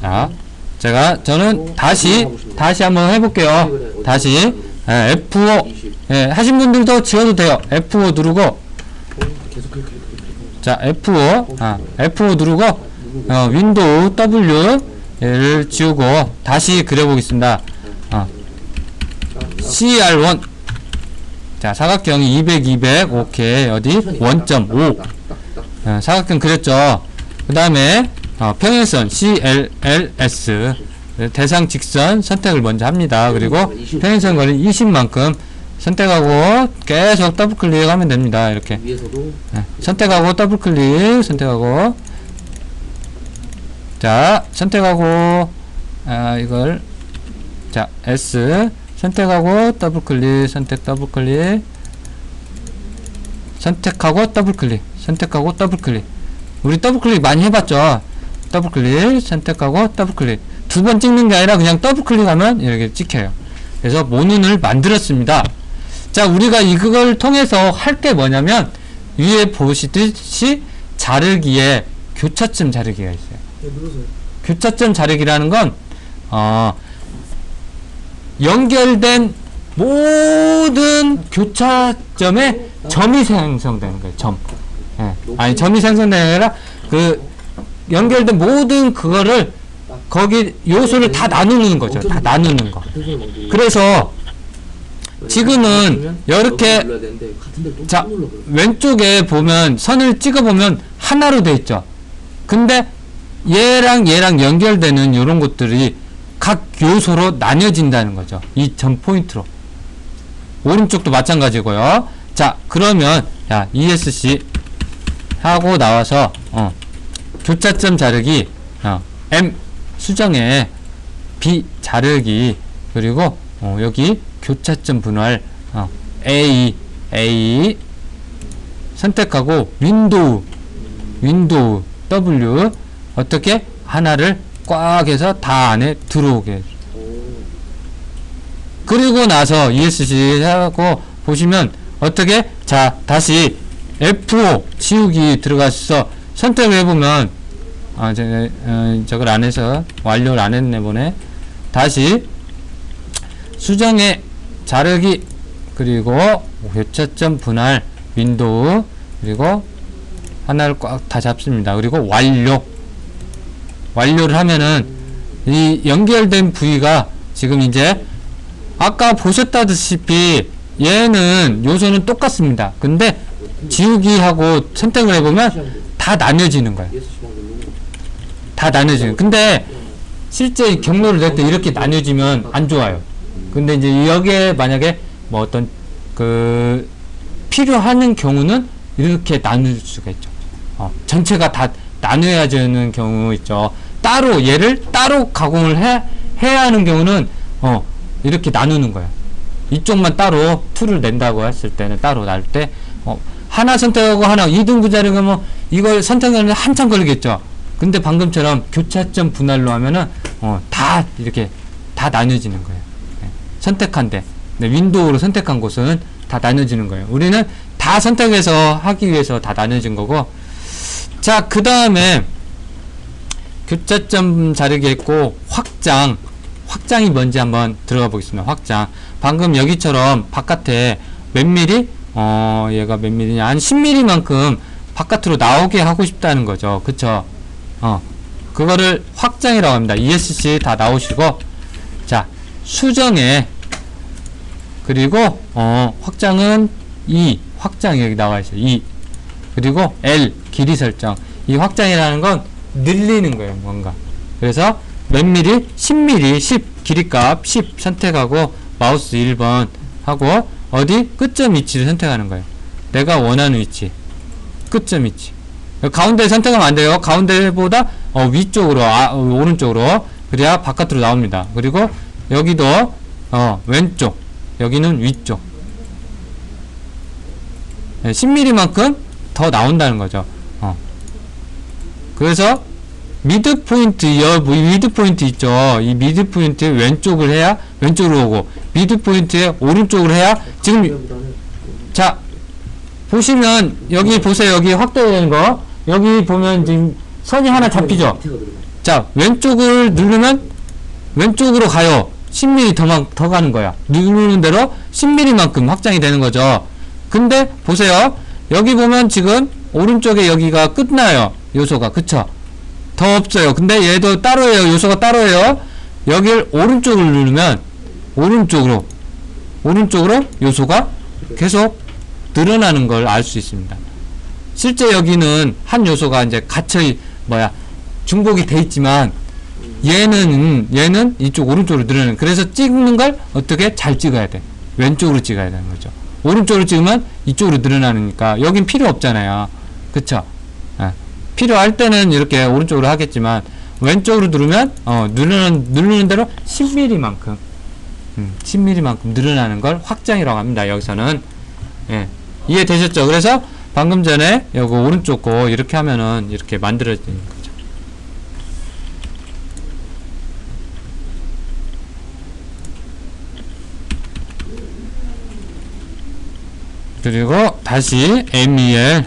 자, 제가 저는 다시 다시 한번 해볼게요. 다시 예, F5 20. 예, 하신 분들도 지워도 돼요. F5 누르고. 자 F5 아, F5 누르고 어, 윈도우 W를 지우고 다시 그려보겠습니다. 어, CR1 자 사각형이 200 200 오케이 어디 원점 5 어, 사각형 그렸죠. 그 다음에 어, 평행선 CLLS 대상 직선 선택을 먼저 합니다. 그리고 평행선 거리 20만큼 선택하고 계속 더블 클릭하면 됩니다. 이렇게. 네, 선택하고 더블 클릭 선택하고. 자 선택하고 아 이걸 자 S. 선택하고 더블 클릭 선택 더블 클릭. 선택하고 더블 클릭 선택하고 더블 클릭. 우리 더블 클릭 많이 해봤죠 더블 클릭 선택하고 더블 클릭 두 번 찍는 게 아니라 그냥 더블 클릭하면 이렇게 찍혀요 그래서 모눈을 만들었습니다 자 우리가 이걸 통해서 할 게 뭐냐면 위에 보시듯이 자르기에 교차점 자르기가 있어요 네. 교차점 자르기라는 건 어, 연결된 모든 교차점에 점이 생성되는 거예요. 점. 예. 아니 점이 생성되는 게 아니라 그 연결된 모든 그거를 거기 요소를 다 나누는 거죠. 다 나누는 거. 그래서 지금은 이렇게 자. 왼쪽에 보면 선을 찍어 보면 하나로 돼 있죠. 근데 얘랑 얘랑 연결되는 이런 것들이 각 요소로 나뉘어진다는 거죠. 이 점 포인트로. 오른쪽도 마찬가지고요. 자, 그러면 야, ESC 하고 나와서 어, 교차점 자르기 어, M 수정에 B 자르기 그리고 어, 여기 교차점 분할 어, A A 선택하고 윈도우 윈도우 W 어떻게 하나를 꽉 해서 다 안에 들어오게. 그리고 나서 ESC 하고 보시면 어떻게 자 다시 F5 지우기 들어가서 선택을 해보면 아 저, 어, 저걸 안 해서 완료를 안 했네 보네 다시 수정에 자르기 그리고 교차점 분할 윈도우 그리고 하나를 꽉 다 잡습니다 그리고 완료 완료를 하면은 이 연결된 부위가 지금 이제 아까 보셨다시피 얘는 요소는 똑같습니다. 근데 지우기하고 선택을 해보면 다 나뉘어지는 거예요. 다 나뉘어지는. 근데 실제 경로를 낼 때 이렇게 나뉘어지면 안 좋아요. 근데 이제 여기에 만약에 뭐 어떤 그 필요하는 경우는 이렇게 나눌 수가 있죠. 어, 전체가 다 나눠야 되는 경우 있죠. 따로 얘를 따로 가공을 해 해야 하는 경우는 어 이렇게 나누는 거예요. 이쪽만 따로 툴을 낸다고 했을 때는 따로 날 때 어, 하나 선택하고 하나 2등분 자르면 뭐 이걸 선택하는 한참 걸리겠죠. 근데 방금처럼 교차점 분할로 하면은 어, 다 이렇게 다 나눠지는 거예요. 네. 선택한 데 네, 윈도우로 선택한 곳은 다 나눠지는 거예요. 우리는 다 선택해서 하기 위해서 다 나눠진 거고 자 그 다음에 교차점 자르기 했고 확장 확장이 뭔지 한번 들어가 보겠습니다. 확장. 방금 여기처럼 바깥에 몇 미리? 어, 얘가 몇 미리냐? 한 10미리만큼 바깥으로 나오게 하고 싶다는 거죠. 그쵸? 어. 그거를 확장이라고 합니다. ESC 다 나오시고, 자, 수정에, 그리고, 어, 확장은 2, 확장이 여기 나와 있어요. 2. 그리고 L, 길이 설정. 이 확장이라는 건 늘리는 거예요, 뭔가. 그래서 몇 미리? 10mm, 10 길이값 10 선택하고 마우스 1번 하고 어디 끝점 위치를 선택하는 거예요. 내가 원하는 위치. 끝점 위치. 가운데 선택하면 안 돼요. 가운데보다 어, 위쪽으로 아, 어, 오른쪽으로 그래야 바깥으로 나옵니다. 그리고 여기도 어, 왼쪽. 여기는 위쪽. 네, 10mm만큼 더 나온다는 거죠. 어. 그래서 미드 포인트, 여, 뭐, 미드 포인트 있죠. 이 미드 포인트 왼쪽을 해야 왼쪽으로 오고, 미드 포인트에 오른쪽으로 해야 지금, 자, 보시면, 여기 보세요. 여기 확대되는 거. 여기 보면 지금 선이 하나 잡히죠. 자, 왼쪽을 누르면 왼쪽으로 가요. 10mm 더, 막- 더 가는 거야. 누르는 대로 10mm만큼 확장이 되는 거죠. 근데 보세요. 여기 보면 지금 오른쪽에 여기가 끝나요. 요소가. 그쵸? 더 없어요. 근데 얘도 따로예요. 요소가 따로예요. 여길 오른쪽을 누르면 오른쪽으로 오른쪽으로 요소가 계속 늘어나는 걸 알 수 있습니다. 실제 여기는 한 요소가 이제 갇혀 있- 뭐야 중복이 돼 있지만 얘는 얘는 이쪽 오른쪽으로 늘어나는 그래서 찍는 걸 어떻게 잘 찍어야 돼? 왼쪽으로 찍어야 되는 거죠. 오른쪽으로 찍으면 이쪽으로 늘어나니까 여긴 필요 없잖아요. 그쵸? 예. 필요할 때는 이렇게 오른쪽으로 하겠지만 왼쪽으로 누르면 어 누르는 누르는 대로 10mm만큼 음, 10mm만큼 늘어나는 걸 확장이라고 합니다 여기서는. 예. 이해되셨죠? 그래서 방금 전에 요거 오른쪽 거 이렇게 하면은 이렇게 만들어지는 거죠 그리고 다시 MEL,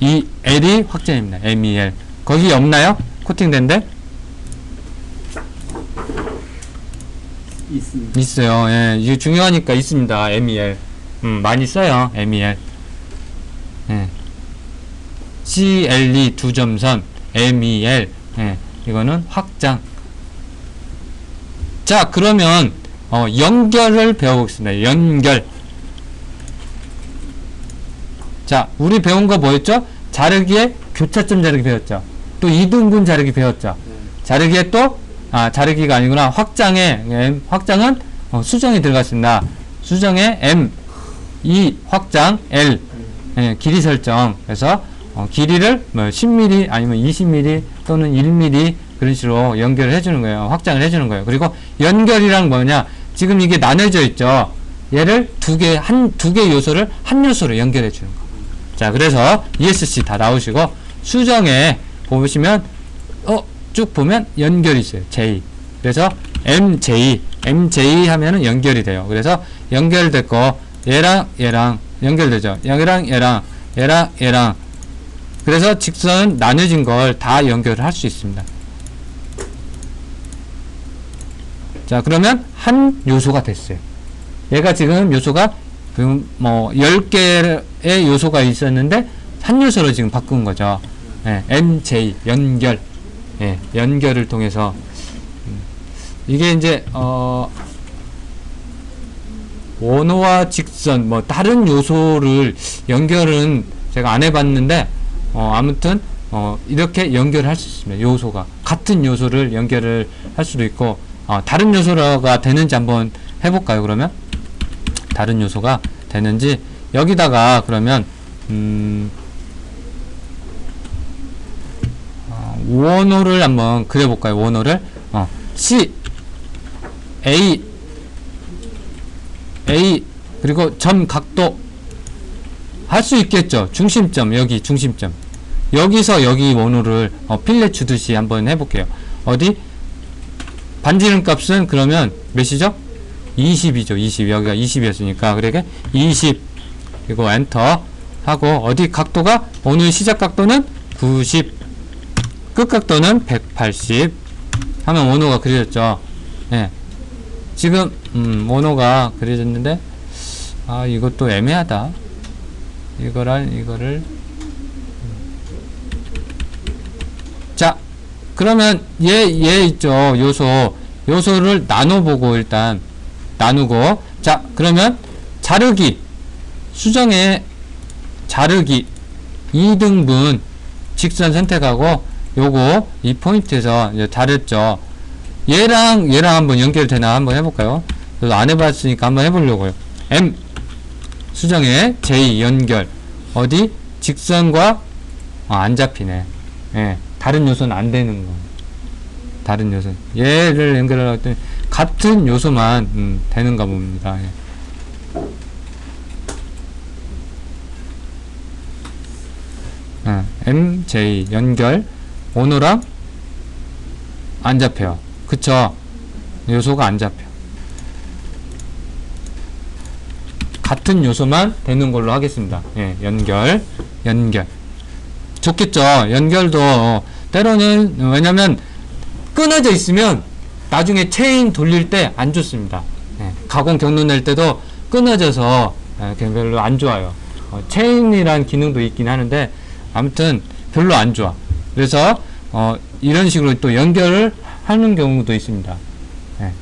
MEL이 확정입니다. MEL. 거기 없나요? 코팅된데? 있습니다. 있어요. 예, 이게 중요하니까 있습니다. MEL. 음, 많이 써요. MEL. 예. CLE 두 점선, MEL. 예, 이거는 확장. 자, 그러면, 어, 연결을 배워보겠습니다. 연결. 자, 우리 배운 거 뭐였죠? 자르기에 교차점 자르기 배웠죠. 또 이등분 자르기 배웠죠. 네. 자르기에 또, 아, 자르기가 아니구나. 확장에, M, 확장은 어, 수정이 들어갔습니다. 수정에 M, E, 확장, L, 예, 길이 설정. 그래서, 어, 길이를 뭐 10mm 아니면 20mm 또는 1mm 그런 식으로 연결을 해주는 거예요. 확장을 해주는 거예요. 그리고 연결이란 뭐냐. 지금 이게 나눠져 있죠. 얘를 두 개, 한, 두 개 요소를 한 요소로 연결해 주는 거. 자, 그래서 ESC 다 나오시고, 수정에 보시면, 어, 쭉 보면 연결이 있어요. J. 그래서 MJ, MJ 하면은 연결이 돼요. 그래서 연결됐고, 얘랑 얘랑 연결되죠. 얘랑 얘랑, 얘랑 얘랑. 그래서 직선 나눠진 걸 다 연결을 할 수 있습니다. 자, 그러면 한 요소가 됐어요. 얘가 지금 요소가 뭐 10개의 요소가 있었는데 한 요소로 지금 바꾼 거죠. 예, MJ 연결. 예, 연결을 통해서 음, 이게 이제 어 원호와 직선 뭐 다른 요소를 연결은 제가 안 해봤는데 어 아무튼 어 이렇게 연결할 수 있습니다. 요소가 같은 요소를 연결을 할 수도 있고 어 다른 요소가 되는지 한번 해볼까요? 그러면 다른 요소가 되는지 여기다가 그러면 음 어, 원호를 한번 그려볼까요? 원호를 어 C A A 그리고 점 각도 할 수 있겠죠. 중심점 여기 중심점 여기서 여기 원호를 어, 필렛 주듯이 한번 해볼게요. 어디 반지름 값은 그러면 몇이죠? 20이죠. 20 여기가 20이었으니까 그러게 20 그리고 엔터 하고 어디 각도가 오늘 시작 각도는 90 끝 각도는 180 하면 원호가 그려졌죠. 예. 지금 음, 원호가 그려졌는데 아 이것도 애매하다. 이거랑 이거를. 자 그러면 얘 얘 있죠 요소. 요소를 나눠보고 일단 나누고. 자 그러면 자르기. 수정에 자르기. 2등분 직선 선택하고 요거 이 포인트에서 자르죠. 얘랑 얘랑 한번 연결되나 한번 해볼까요? 안 해봤으니까 한번 해보려고요. M 수정에 J 연결. 어디? 직선과 아, 안 잡히네. 예 다른 요소는 안 되는 거. 다른 요소. 얘를 연결하려고 했더니 같은 요소만 음, 되는가 봅니다. 예. 어, MJ 연결. 오너랑 안 잡혀요. 그쵸? 요소가 안 잡혀 같은 요소만 되는 걸로 하겠습니다 예, 연결 연결 좋겠죠 연결도 때로는 왜냐면 끊어져 있으면 나중에 체인 돌릴 때 안 좋습니다. 예, 가공 경로 낼 때도 끊어져서 예, 별로 안 좋아요. 어, 체인이란 기능도 있긴 하는데 아무튼 별로 안 좋아. 그래서 어, 이런 식으로 또 연결을 하는 경우도 있습니다. 예.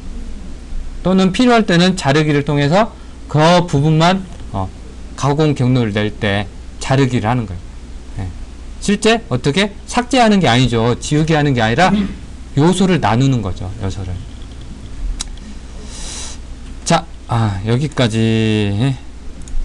또는 필요할 때는 자르기를 통해서 그 부분만 어, 가공 경로를 낼 때 자르기를 하는 거예요. 예. 실제 어떻게 삭제하는 게 아니죠. 지우개 하는 게 아니라 요소를 나누는 거죠. 요소를. 자, 아, 여기까지